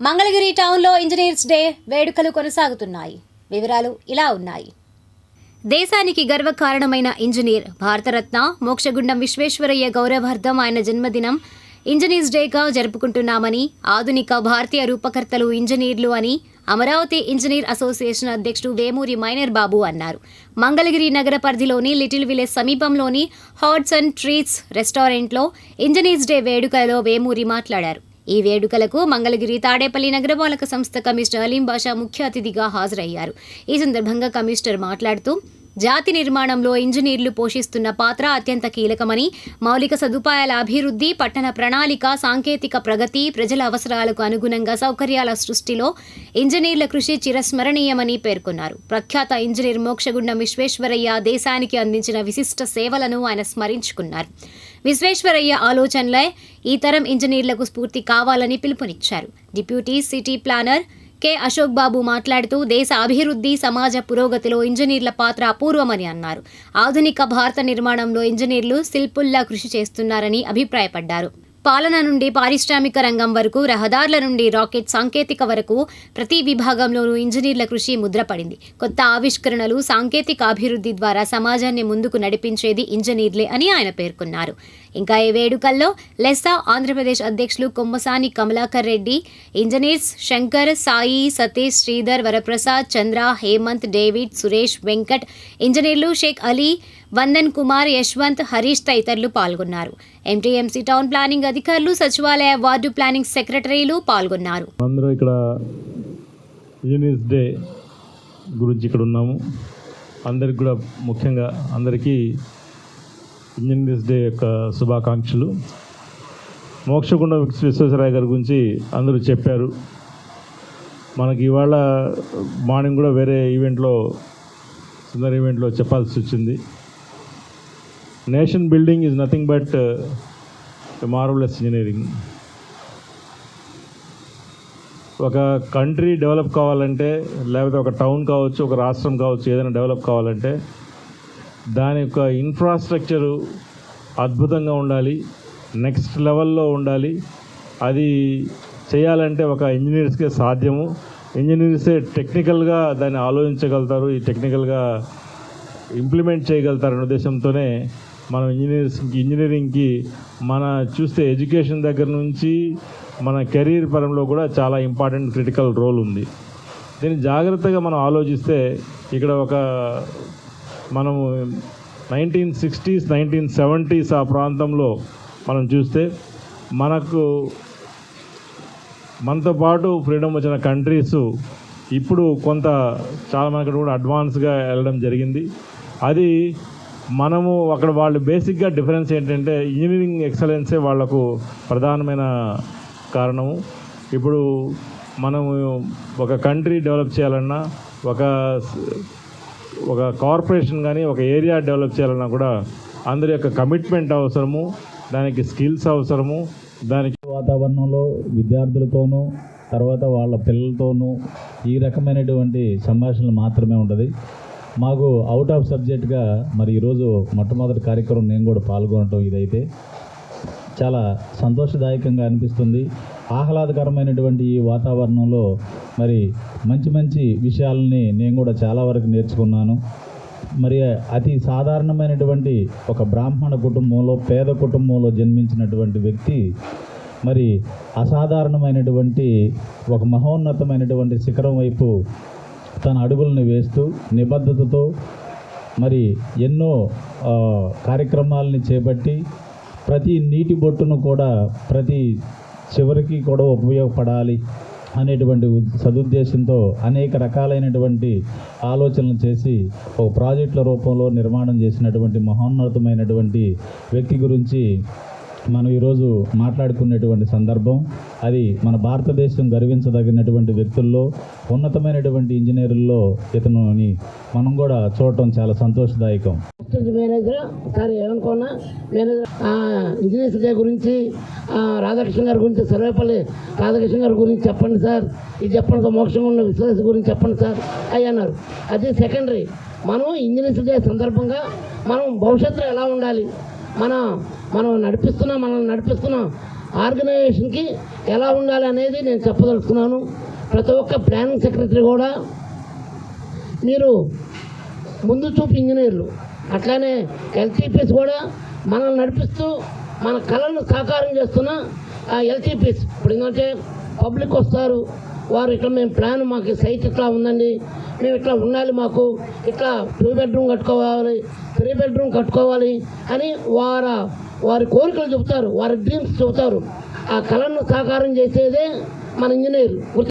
మంగళగిరి టౌన్లో engineers day వేడుకలు కొనసాగుతున్నాయి. వివరాలు ఇలా ఉన్నాయి. దేశానికి గర్వకారణమైన ఇంజనీర్ భారతరత్న మోక్షగుండం విశ్వేశ్వరయ్య గౌరవార్థం ఆయన జన్మదినం ఇంజనీర్స్ డేగా జరుపుకుంటున్నామని ఆధునిక భారతీయ రూపకర్తలు ఇంజనీర్లు అని అమరావతి ఇంజనీర్ అసోసియేషన్ అధ్యక్షుడు వేమూరి మైనర్ బాబు అన్నారు. మంగళగిరి నగర పరిధిలోని లిటిల్ విలేజ్ సమీపంలోని హాట్స్ అండ్ ట్రీట్స్ రెస్టారెంట్లో ఇంజనీర్స్ డే వేడుకలో వేమూరి మాట్లాడారు. ఈ వేడుకలకు మంగళగిరి తాడేపల్లి నగరపాలక సంస్థ కమిషనర్ అలీం బాషా ముఖ్య అతిథిగా హాజరయ్యారు. ఈ సందర్భంగా కమిషనర్ మాట్లాడుతూ జాతి నిర్మాణంలో ఇంజనీర్లు పోషిస్తున్న పాత్ర అత్యంత కీలకమని మౌలిక సదుపాయాల అభివృద్ధి పట్టణ ప్రణాళిక సాంకేతిక ప్రగతి ప్రజల అవసరాలకు అనుగుణంగా సౌకర్యాల సృష్టిలో ఇంజనీర్ల కృషి చిరస్మరణీయమని పేర్కొన్నారు. ప్రఖ్యాత ఇంజనీర్ మోక్షగుండం విశ్వేశ్వరయ్య దేశానికి అందించిన విశిష్ట సేవలను ఆయన స్మరించుకున్నారు. విశ్వేశ్వరయ్య ఆలోచనలే ఈ తరం ఇంజనీర్లకు స్ఫూర్తి కావాలని పిలుపునిచ్చారు. Deputy city planner K. Ashok Babu మాట్లాడుతూ దేశ అభివృద్ధి సమాజ పురోగతిలో ఇంజనీర్ల పాత్ర అపూర్వమని అన్నారు. ఆధునిక భారత నిర్మాణంలో ఇంజనీర్లు శిల్పుల్లా కృషి చేస్తున్నారని అభిప్రాయపడ్డారు. పాలన నుండి పారిశ్రామిక రంగం వరకు రహదారుల నుండి రాకెట్ సాంకేతిక వరకు ప్రతి విభాగంలోనూ ఇంజనీర్ల కృషి ముద్రపడింది. కొత్త ఆవిష్కరణలు సాంకేతిక అభివృద్ధి ద్వారా సమాజాన్ని ముందుకు నడిపించేది ఇంజనీర్లే అని ఆయన పేర్కొన్నారు. ఇంకా ఈ వేడుకల్లో లెస్సా ఆంధ్రప్రదేశ్ అధ్యక్షులు కొమ్మసాని కమలాకర్ రెడ్డి ఇంజనీర్స్ శంకర్ సాయి సతీష్ శ్రీధర్ వరప్రసాద్ చంద్ర హేమంత్ డేవిడ్ సురేష్ వెంకట్ ఇంజనీర్లు షేక్ అలీ వందన్ కుమార్ యశ్వంత్ హరీష్ తదితరులు పాల్గొన్నారు. ఎంటీఎంసీ టౌన్ ప్లానింగ్ అధికారులు సచివాలయ వార్డు ప్లానింగ్ సెక్రటరీలు పాల్గొన్నారు. అందరూ ఇక్కడ డే గురించి ఇక్కడ ఉన్నాము. అందరికి కూడా ముఖ్యంగా అందరికీ ఇంజనీర్స్ డే యొక్క శుభాకాంక్షలు. మోక్షగుండ విశ్వేశ్వరరాయ గారి గురించి అందరూ చెప్పారు. మనకి ఇవాళ మార్నింగ్ కూడా వేరే ఈవెంట్లో సుందర ఈవెంట్లో చెప్పాల్సి వచ్చింది. Nation building is nothing but marvellous engineering. ఒక కంట్రీ డెవలప్ కావాలంటే లేకపోతే ఒక టౌన్ కావచ్చు ఒక రాష్ట్రం కావచ్చు ఏదైనా డెవలప్ కావాలంటే దాని యొక్క ఇన్ఫ్రాస్ట్రక్చరు అద్భుతంగా ఉండాలి. నెక్స్ట్ లెవెల్లో ఉండాలి. అది చేయాలంటే ఒక ఇంజనీర్స్కే సాధ్యము. ఇంజనీర్సే టెక్నికల్గా దాన్ని ఆలోచించగలుగుతారు. ఈ టెక్నికల్గా ఇంప్లిమెంట్ చేయగలుగుతారనే ఉద్దేశంతోనే మనం ఇంజనీర్స్ ఇంజనీరింగ్కి మన చూస్తే ఎడ్యుకేషన్ దగ్గర నుంచి మన కెరీర్ పరంలో కూడా చాలా ఇంపార్టెంట్ క్రిటికల్ రోల్ ఉంది. దీన్ని జాగ్రత్తగా మనం ఆలోచిస్తే ఇక్కడ ఒక మనము నైన్టీన్ సిక్స్టీస్ నైన్టీన్ సెవెంటీస్ ఆ ప్రాంతంలో మనం చూస్తే మనకు మనతో పాటు ఫ్రీడమ్ వచ్చిన కంట్రీస్ ఇప్పుడు కొంత చాలా మనకు కూడా అడ్వాన్స్గా వెళ్ళడం జరిగింది. అది మనము అక్కడ వాళ్ళు బేసిక్గా డిఫరెన్స్ ఏంటంటే ఇంజనీరింగ్ ఎక్సలెన్సే వాళ్ళకు ప్రధానమైన కారణము. ఇప్పుడు మనము ఒక కంట్రీ డెవలప్ చేయాలన్నా ఒక ఒక కార్పొరేషన్ కానీ ఒక ఏరియా డెవలప్ చేయాలన్నా కూడా అందరి యొక్క కమిట్మెంట్ అవసరము దానికి స్కిల్స్ అవసరము దానికి వాతావరణంలో విద్యార్థులతోనూ తర్వాత వాళ్ళ పిల్లలతోనూ ఈ రకమైనటువంటి సంభాషణలు మాత్రమే ఉంటుంది మాకు అవుట్ ఆఫ్ సబ్జెక్ట్గా మరి ఈరోజు మొట్టమొదటి కార్యక్రమం నేను కూడా పాల్గొనటం ఇదైతే. చాలా సంతోషదాయకంగా అనిపిస్తుంది. ఆహ్లాదకరమైనటువంటి ఈ వాతావరణంలో మరి మంచి మంచి విషయాలని నేను కూడా చాలా వరకు నేర్చుకున్నాను. మరి అతి సాధారణమైనటువంటి ఒక బ్రాహ్మణ కుటుంబంలో పేద కుటుంబంలో జన్మించినటువంటి వ్యక్తి మరి అసాధారణమైనటువంటి ఒక మహోన్నతమైనటువంటి శిఖరం వైపు తన అడుగులను వేస్తూ నిబద్ధతతో మరి ఎన్నో కార్యక్రమాలని చేపట్టి ప్రతి నీటి బొట్టును కూడా ప్రతి చివరికి కూడా ఉపయోగపడాలి అనేటువంటి సదుద్దేశంతో అనేక రకాలైనటువంటి ఆలోచనలు చేసి ఒక ప్రాజెక్టుల రూపంలో నిర్మాణం చేసినటువంటి మహోన్నతమైనటువంటి వ్యక్తి గురించి మనం ఈరోజు మాట్లాడుకునేటువంటి సందర్భం అది మన భారతదేశం గర్వించదగినటువంటి వ్యక్తుల్లో ఉన్నతమైనటువంటి ఇంజనీరుల్లో ఇతనుని మనం కూడా చూడటం చాలా సంతోషదాయకం. మేనేజర్ సార్ ఏమనుకున్నా మేనేజర్ ఇంజనీర్స్ డే గురించి రాధాకృష్ణ గారి గురించి సర్వేపల్లి రాధాకృష్ణ గారి గురించి చెప్పండి సార్. ఇది చెప్పండి మోక్షంగా ఉన్న విశ్వాస గురించి చెప్పండి సార్. అయ్యి అన్నారు. అది సెకండరీ. మనం ఇంజనీర్స్ డే సందర్భంగా మనం భవిష్యత్తులో ఎలా ఉండాలి? మన మనం నడిపిస్తున్నాం మనల్ని నడిపిస్తున్నాం. ఆర్గనైజేషన్కి ఎలా ఉండాలి అనేది నేను చెప్పదలుచుకున్నాను. ప్రతి ఒక్క ప్లానింగ్ సెక్రటరీ కూడా మీరు ముందు చూపు ఇంజనీర్లు. అట్లానే ఎల్టీపీస్ కూడా మనల్ని నడిపిస్తూ మన కళలను సాకారం చేస్తున్న ఆ ఎల్టీపీస్. ఇప్పుడు ఏంటంటే పబ్లిక్ వస్తారు. వారు ఇట్లా మేము ప్లాన్ మాకు సైట్ ఇట్లా ఉందండి. మేము ఇట్లా ఉండాలి మాకు. ఇట్లా టూ బెడ్రూమ్ కట్టుకోవాలి త్రీ బెడ్రూమ్ కట్టుకోవాలి అని వారి వారి కోరికలు చెబుతారు వారి డ్రీమ్స్ చెబుతారు. ఆ కళను సాకారం చేసేదే మన ఇంజనీర్.